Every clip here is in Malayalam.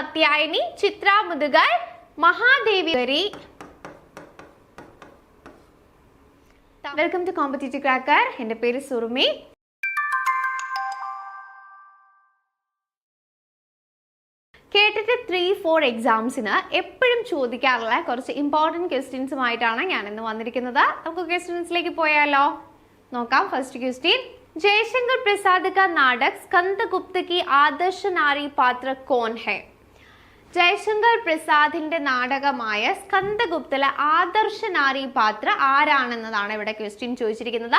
കാത്യായനി ചിത്ര മുതുകൽ മഹാദേവി ഗരി വെൽക്കം ടു കോമ്പറ്റീറ്റീവ് ക്രാക്കർ എൻ്റെ പേര് സുറുമി കേട്ടിട്ട് ത്രീ ഫോർ എക്സാംസിന് എപ്പോഴും ചോദിക്കാറുള്ള കുറച്ച് ഇമ്പോർട്ടൻറ്റ് ക്വസ്റ്റ്യൻസുമായിട്ടാണ് ഞാൻ ഇന്ന് വന്നിരിക്കുന്നത് നമുക്ക് ക്വസ്റ്റ്യൻസിലേക്ക് പോയാലോ നോക്കാം ഫസ്റ്റ് ക്വസ്റ്റ്യൻ जयशंकर प्रसाद का नाटक स्कंदगुप्त की आदर्श नारी पात्र कौन है ജയശങ്കർ പ്രസാദിന്റെ നാടകമായ സ്കന്ദഗുപ്തലെ ആദർശ നാരി പാത്ര ആരാണെന്നതാണ് ഇവിടെ ക്വസ്റ്റ്യൻ ചോദിച്ചിരിക്കുന്നത്.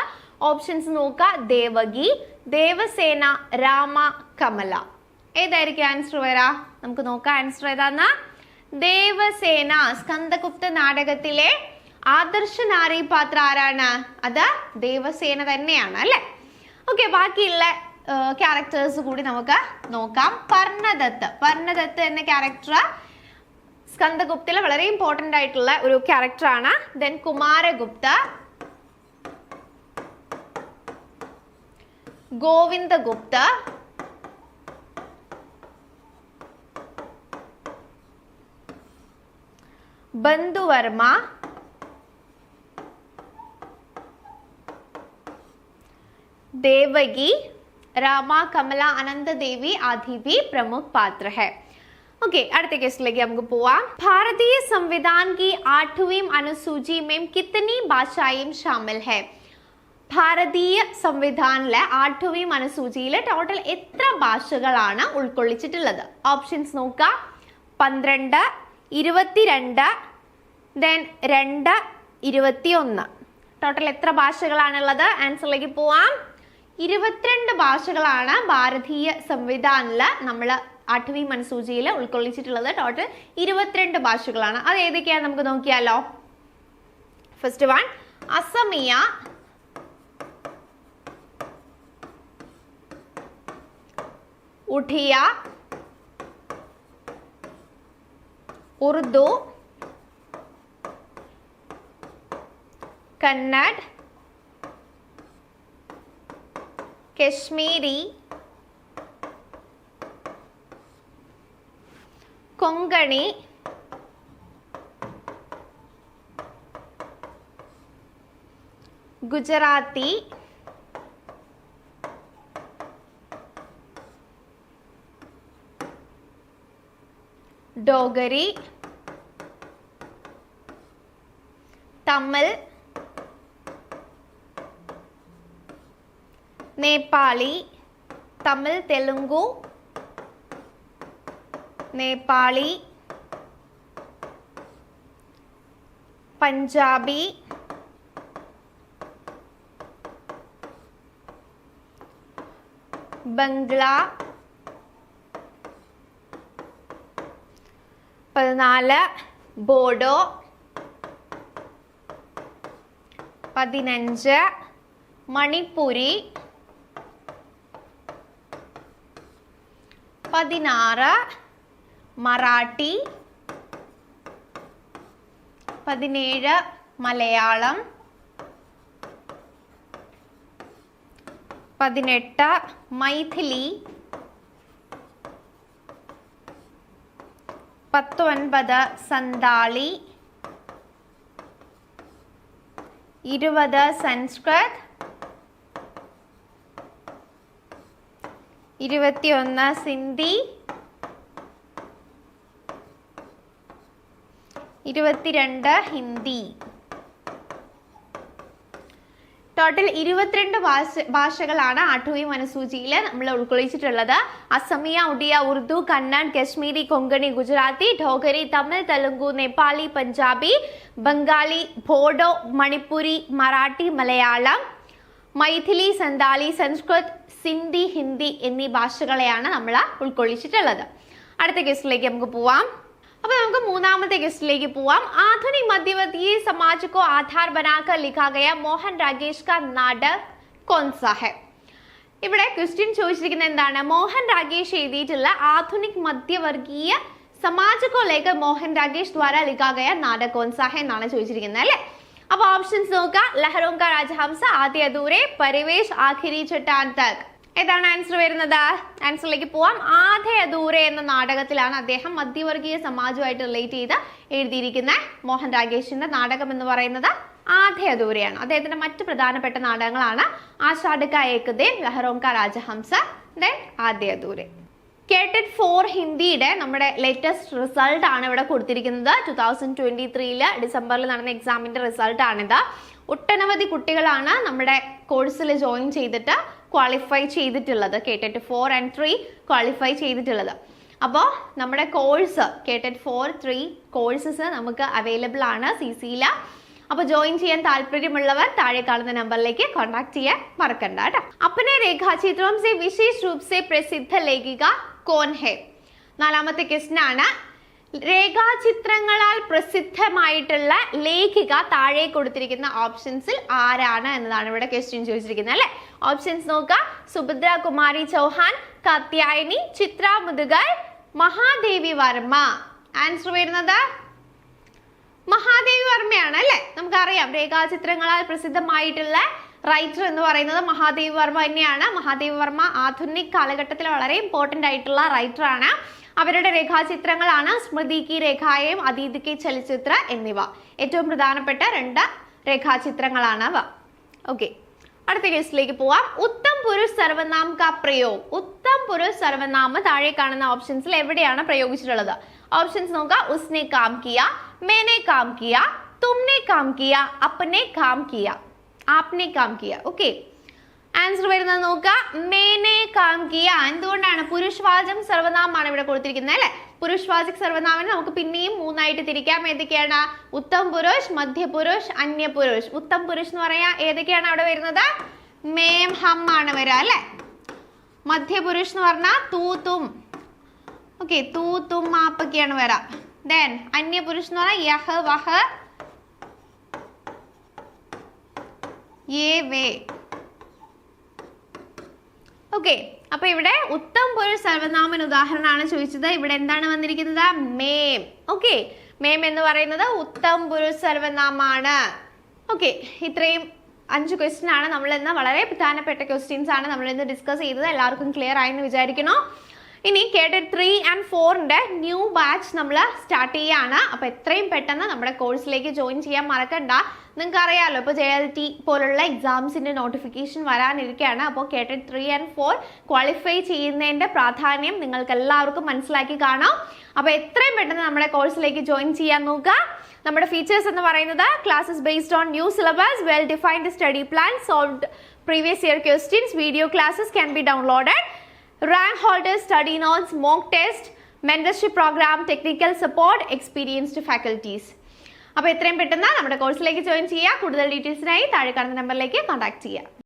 ഓപ്ഷൻസ് നോക്കുക. ദേവകി ദേവസേന രാമ കമല. ഏതായിരിക്കും ആൻസർ വരാ? നമുക്ക് നോക്കാം ആൻസർ ഏതാന്ന്. ദേവസേന സ്കന്ദഗുപ്ത നാടകത്തിലെ ആദർശ നാരി പാത്ര ആരാണ്? അത് ദേവസേന തന്നെയാണ് അല്ലെ? ഓക്കെ ബാക്കിയുള്ള ക്യാരക്ടേഴ്സ് കൂടി നമുക്ക് നോക്കാം. പർണദത്ത്. പർണദത്ത് എന്ന ക്യാരക്ടർ സ്കന്ദഗുപ്തിലെ വളരെ ഇമ്പോർട്ടന്റ് ആയിട്ടുള്ള ഒരു ക്യാരക്ടറാണ് ദെൻ കുമാരഗുപ്ത. ഗോവിന്ദഗുപ്ത. ബന്ധുവർമ്മ. ദേവകി. रामा कमला अनंत देवी आदि भी प्रमुख पात्र है ओके അടുത്ത കേസിലേക്ക് നമുക്ക് പോവാം भारतीय संविधान की आठवीं अनुसूची में कितनी भाषाएं शामिल है ഭാരതീയ സംവിധാനിലെ ആഠ്വീം അനുസൂചിയിൽ ടോട്ടൽ എത്ര ഭാഷകളാണ് ഉൾക്കൊള്ളിച്ചിട്ടുള്ളത് ഓപ്ഷൻസ് നോക്കാം പന്ത്രണ്ട് ഇരുപത്തിരണ്ട് ദെൻ രണ്ട് ഇരുപത്തിയൊന്ന് ടോട്ടൽ എത്ര ഭാഷകളാണുള്ളത് ആൻസറിലേക്ക് പോവാം ഇരുപത്തിരണ്ട് ഭാഷകളാണ് ഭാരതീയ സംവിധാനത്തിൽ നമ്മൾ ആഠ്വി മൻസൂചിയിൽ ഉൾക്കൊള്ളിച്ചിട്ടുള്ളത്. ടോട്ടൽ ഇരുപത്തിരണ്ട് ഭാഷകളാണ്. അത് ഏതൊക്കെയാണ് നമുക്ക് നോക്കിയാലോ? First one Asamiya. ഉഠിയ. Urdu. Kannada. Kashmiri Konkani Gujarati Dogri Tamil Nepali Tamil Telugu Nepali Punjabi Bangla പതിനാല് ബോഡോ പതിനഞ്ച് മണിപ്പുരി പതിനാറ് മറാഠി പതിനേഴ് മലയാളം പതിനെട്ട് മൈഥിലി പത്തൊൻപത് സന്താളി ഇരുപത് സംസ്കൃത് ഇരുപത്തിയൊന്ന് സിന്ധി. ഇരുപത്തിരണ്ട് ഹിന്ദി. ടോട്ടൽ ഇരുപത്തിരണ്ട് ഭാഷ ഭാഷകളാണ് ആഠുവി മനസൂചിയിൽ നമ്മൾ ഉൾക്കൊള്ളിച്ചിട്ടുള്ളത്. അസമിയ ഒഡിയ ഉറുദു കന്നഡ് കശ്മീരി കൊങ്കണി ഗുജറാത്തി ഡോഗരി തമിഴ് തെലുങ്കു നേപ്പാളി പഞ്ചാബി ബംഗാളി ബോഡോ മണിപ്പൂരി മറാഠി മലയാളം മൈഥിലി സന്താലി സംസ്കൃത് സിന്ധി ഹിന്ദി എന്നീ ഭാഷകളെയാണ് നമ്മൾ ഉൾക്കൊള്ളിച്ചിട്ടുള്ളത്. അടുത്ത കേസിലേക്ക് നമുക്ക് പോവാം. അപ്പൊ നമുക്ക് മൂന്നാമത്തെ ഗസ്റ്റിലേക്ക് പോവാം. ആധുനിക മധ്യവർഗീയ സമാജ് കോ ആധാർ ബനാക്ക ലിഖാകയ മോഹൻ രാഗേഷ് കാ നാടക് കോൺസാ ഇവിടെ ക്വസ്റ്റ്യൻ ചോദിച്ചിരിക്കുന്നത് എന്താണ്? മോഹൻ രാഗേഷ് എഴുതിയിട്ടുള്ള ആധുനിക് മധ്യവർഗീയ സമാജ് കോ ലേഖ മോഹൻ രാഗേഷ് ദ്വാര ലിഖാകയ ഗയ നാടക് എന്നാണ് ചോദിച്ചിരിക്കുന്നത് അല്ലേ? അപ്പൊ ഓപ്ഷൻസ് നോക്കുക ലഹറോം രാജഹംസ ആദ്യ ദൂരെ പരിവേഷ് ആഖിരി ചട്ടാൻ തക് ഏതാണ് ആൻസർ വരുന്നത്? ആൻസറിലേക്ക് പോവാം. ആധേ ദൂരെ എന്ന നാടകത്തിലാണ് അദ്ദേഹം മധ്യവർഗീയ സമാജവുമായിട്ട് റിലേറ്റ് ചെയ്ത് എഴുതിയിരിക്കുന്ന മോഹൻ രാഗേഷിന്റെ നാടകം എന്ന് പറയുന്നത് ആധേ ദൂരെയാണ് അദ്ദേഹത്തിന്റെ മറ്റ് പ്രധാനപ്പെട്ട നാടകങ്ങളാണ് ആഷാഢക ഏകദേവ് ലഹറോങ്ക രാജഹംസ ദെൻ ആധേ ദൂരെ കേട്ടഡ് ഫോർ ഹിന്ദിയുടെ നമ്മുടെ ലേറ്റസ്റ്റ് റിസൾട്ട് ആണ് ഇവിടെ കൊടുത്തിരിക്കുന്നത്. ടു തൗസൻഡ് ട്വന്റി ത്രീയിൽ ഡിസംബറിൽ നടന്ന എക്സാമിന്റെ റിസൾട്ടാണിത് ഒട്ടനവധി കുട്ടികളാണ് നമ്മുടെ കോഴ്സിൽ ജോയിൻ ചെയ്തിട്ട് ക്വാളിഫൈ ചെയ്തിട്ടുള്ളത്. KTET four and three qualify ചെയ്തിട്ടുള്ളത്. അപ്പോൾ നമ്മുടെ course KTET four three courses നമുക്ക് അവൈലബിൾ ആണ് സി സിയില അപ്പോൾ ജോയിൻ ചെയ്യാൻ താല്പര്യമുള്ളവർ താഴെ കാണുന്ന നമ്പറിലേക്ക് കോൺടാക്ട് ചെയ്യാൻ മറക്കണ്ട കേട്ടോ. അപ്പനെ രേഖാചിത്രം സെ വിശേഷ രൂപ സെ പ്രസിദ്ധ ലേഖിക കോൻഹെ. നാലാമത്തെ ക്വസ്റ്റ്യൻ ആണ് രേഖാചിത്രങ്ങളാൽ പ്രസിദ്ധമായിട്ടുള്ള ലേഖിക താഴെ കൊടുത്തിരിക്കുന്ന ഓപ്ഷൻസിൽ ആരാണ് എന്നതാണ് ഇവിടെ ക്വസ്റ്റ്യൻ ചോദിച്ചിരിക്കുന്നത് അല്ലെ? ഓപ്ഷൻസ് നോക്കുക. സുഭദ്ര കുമാരി ചൗഹാൻ കത്യായനി ചിത്ര മുതുകൽ മഹാദേവി വർമ്മ. ആൻസർ വരുന്നത് മഹാദേവി വർമ്മയാണ് അല്ലെ? നമുക്കറിയാം രേഖാചിത്രങ്ങളാൽ പ്രസിദ്ധമായിട്ടുള്ള റൈറ്റർ എന്ന് പറയുന്നത് മഹാദേവ് വർമ്മ തന്നെയാണ്. മഹാദേവ് വർമ്മ ആധുനിക കാലഘട്ടത്തിൽ വളരെ ഇമ്പോർട്ടന്റ് ആയിട്ടുള്ള റൈറ്റർ ആണ്. അവരുടെ രേഖാചിത്രങ്ങളാണ് സ്മൃതി കി രേഖായം അതീതി കി ചലച്ചിത്ര എന്നിവ. ഏറ്റവും പ്രധാനപ്പെട്ട രണ്ട് രേഖാചിത്രങ്ങളാണ് അവ. ഓക്കെ അടുത്ത കേസിലേക്ക് പോവാം. ഉത്തം പുരുഷ് സർവനാം കാ പ്രയോഗ്. ഉത്തം പുരുഷ് സർവനാമ താഴെ കാണുന്ന ഓപ്ഷൻസിൽ എവിടെയാണ് പ്രയോഗിച്ചിട്ടുള്ളത്? ഓപ്ഷൻസ് നോക്കുക ഉസ്നെ കാം കിയ മേനെ കാം കിയ തുമ്നെ കാം കിയ അപ്പനെ കാം കിയ. ആപ്നെ കാം കിയ ഓക്കെ ആൻസർ വരുന്നത് നോക്കുക. മേനെ കാം കിയ എന്തുകൊണ്ടാണ്? പുരുഷവാചം സർവനാമമാണ് ഇവിടെ കൊടുത്തിരിക്കുന്നത് അല്ലെ? പുരുഷവാചക് സർവനാമിനെ നമുക്ക് പിന്നെയും മൂന്നായിട്ട് തിരിക്കാം. ഏതൊക്കെയാണ്? ഉത്തം പുരുഷ് മധ്യപുരുഷ് അന്യപുരുഷ് ഉത്തം പുരുഷ്. എന്ന് പറയാ ഏതൊക്കെയാണ് അവിടെ വരുന്നത്? മേം ഹം ആണ് വരിക അല്ലെ? മധ്യപുരുഷ് എന്ന് പറഞ്ഞാൽ തൂത്തും. ഓക്കെ തൂത്തും മാപ്പൊക്കെയാണ് വരാം. ദെൻ അന്യപുരുഷ് എന്ന് പറഞ്ഞാൽ യഹ് വഹ് ഓക്കെ അപ്പൊ ഇവിടെ ഉത്തം പുരുഷ് സർവനാമൻ ഉദാഹരണമാണ് ചോദിച്ചത്. ഇവിടെ എന്താണ് വന്നിരിക്കുന്നത്? മേം ഓക്കെ മേം എന്ന് പറയുന്നത് ഉത്തം പുരുഷ സർവനാമാണ്. ഓക്കെ ഇത്രയും അഞ്ച് ക്വസ്റ്റ്യൻ ആണ്. നമ്മൾ ഇന്ന് വളരെ പ്രധാനപ്പെട്ട ക്വസ്റ്റ്യൻസ് ആണ് നമ്മൾ ഇന്ന് ഡിസ്കസ് ചെയ്തത്. എല്ലാവർക്കും ക്ലിയർ ആയെന്ന് വിചാരിക്കുന്നു. ഇനി കേട്ട് ത്രീ ആൻഡ് ഫോറിന്റെ ന്യൂ ബാച്ച് നമ്മൾ സ്റ്റാർട്ട് ചെയ്യുകയാണ് അപ്പോൾ എത്രയും പെട്ടെന്ന് നമ്മുടെ കോഴ്സിലേക്ക് ജോയിൻ ചെയ്യാൻ മറക്കണ്ട. നിങ്ങൾക്ക് അറിയാലോ ഇപ്പോൾ ജെ എൽ ടി പോലുള്ള എക്സാംസിന്റെ നോട്ടിഫിക്കേഷൻ വരാനിരിക്കുകയാണ് അപ്പോൾ കേട്ട് ത്രീ ആൻഡ് ഫോർ ക്വാളിഫൈ ചെയ്യുന്നതിന്റെ പ്രാധാന്യം നിങ്ങൾക്ക് എല്ലാവർക്കും മനസ്സിലാക്കി കാണാം. അപ്പോൾ എത്രയും പെട്ടെന്ന് നമ്മുടെ കോഴ്സിലേക്ക് ജോയിൻ ചെയ്യാൻ നോക്കുക. നമ്മുടെ ഫീച്ചേഴ്സ് എന്ന് പറയുന്നത് classes based on new syllabus well defined study plan solved previous year questions video classes can be downloaded rank holder study notes mock test mentorship program technical support experienced faculties അപ്പോൾ എത്രയും പെട്ടെന്ന് നമ്മുടെ കോഴ്സിലേക്ക് ജോയിൻ ചെയ്യുക കൂടുതൽ ഡീറ്റെയിൽസിനായി താഴെ കാണുന്ന നമ്പറിലേക്ക് കോൺടാക്ട് ചെയ്യുക